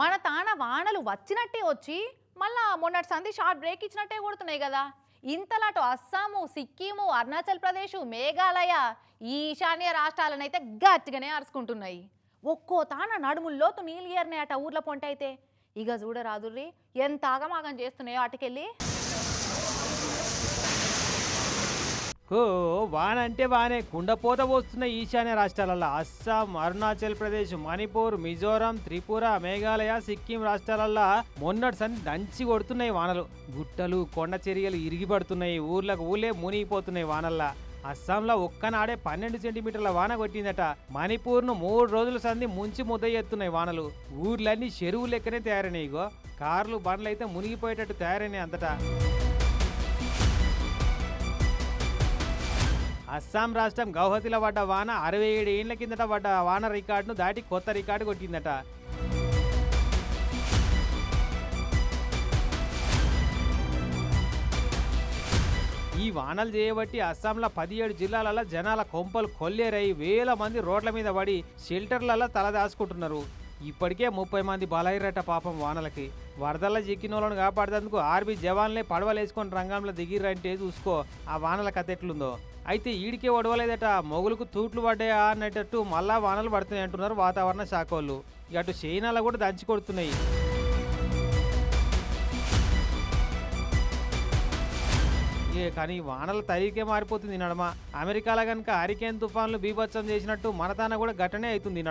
మన తాన వానలు వచ్చినట్టే వచ్చి మళ్ళా మొన్నటి సంధి షార్ట్ బ్రేక్ ఇచ్చినట్టే కొడుతున్నాయి కదా. ఇంతలాటు అస్సాము సిక్కిము అరుణాచల్ ప్రదేశ్ మేఘాలయ ఈశాన్య రాష్ట్రాలనైతే గట్టిగానే అరుచుకుంటున్నాయి. ఒక్కో తాన నడుముల్లోతు నీళ్ళు ఏరినాయి అట ఊర్ల పొంట అయితే ఇక చూడరాదుర్రి ఎంత ఆగమాగం చేస్తున్నాయో అటుకెళ్ళి. ఓ వాన. అంటే వానే కుండపోత పోస్తున్న ఈశాన్య రాష్ట్రాలలో అస్సాం అరుణాచల్ ప్రదేశ్ మణిపూర్ మిజోరాం త్రిపుర మేఘాలయ సిక్కిం రాష్ట్రాలలో మొన్నటి సన్ని దంచి కొడుతున్నాయి వానలు. గుట్టలు కొండ చర్యలు ఇరిగిపడుతున్నాయి. ఊర్లకు ఊళ్ళే మునిగిపోతున్నాయి వానల్లా. అస్సాంలో ఒక్కనాడే పన్నెండు సెంటీమీటర్ల వాన కొట్టిందట. మణిపూర్ను మూడు రోజుల సంది ముంచి ముద్ద ఎత్తున్నాయి వానలు. ఊర్లన్నీ చెరువు లెక్కనే తయారైనాయిగో కార్లు బండ్లు అయితే మునిగిపోయేటట్టు తయారైనాయి అంతటా. అస్సాం రాష్ట్రం గౌహతిలో పడ్డ వాన అరవై ఏడు ఏళ్ళ కిందట పడ్డ వాన రికార్డును దాటి కొత్త రికార్డు కొట్టిందట. ఈ వానలు చేయబట్టి అస్సాంలో పదిహేడు జిల్లాలలో జనాల కొంపలు కొల్లేరై వేల మంది రోడ్ల మీద పడి షెల్టర్లలో తలదాచుకుంటున్నారు ఇప్పటికే ముప్పై మంది బలైరట పాపం వానలకి. వరదల చిక్కిన వాళ్ళని కాపాడేందుకు ఆర్మీ జవాన్లే పడవలేసుకొని రంగంలో దిగిరంటే చూసుకో ఆ వానల కథ ఎట్లుందో. అయితే ఈడికే ఒడవలేదట మొగులకు తూట్లు పడ్డాయా అనేటట్టు మళ్ళా వానలు పడుతున్నాయి అంటున్నారు వాతావరణ శాఖ వాళ్ళు. ఇక అటు చైనాలో కూడా దంచి కొడుతున్నాయి. కానీ వానల తరీకే మారిపోతుంది ఈ నడమ. అమెరికాలో కనుక హరికేన్ తుఫాన్లు బీభత్సం చేసినట్టు మనతాన కూడా ఘటనే అవుతుంది ఈ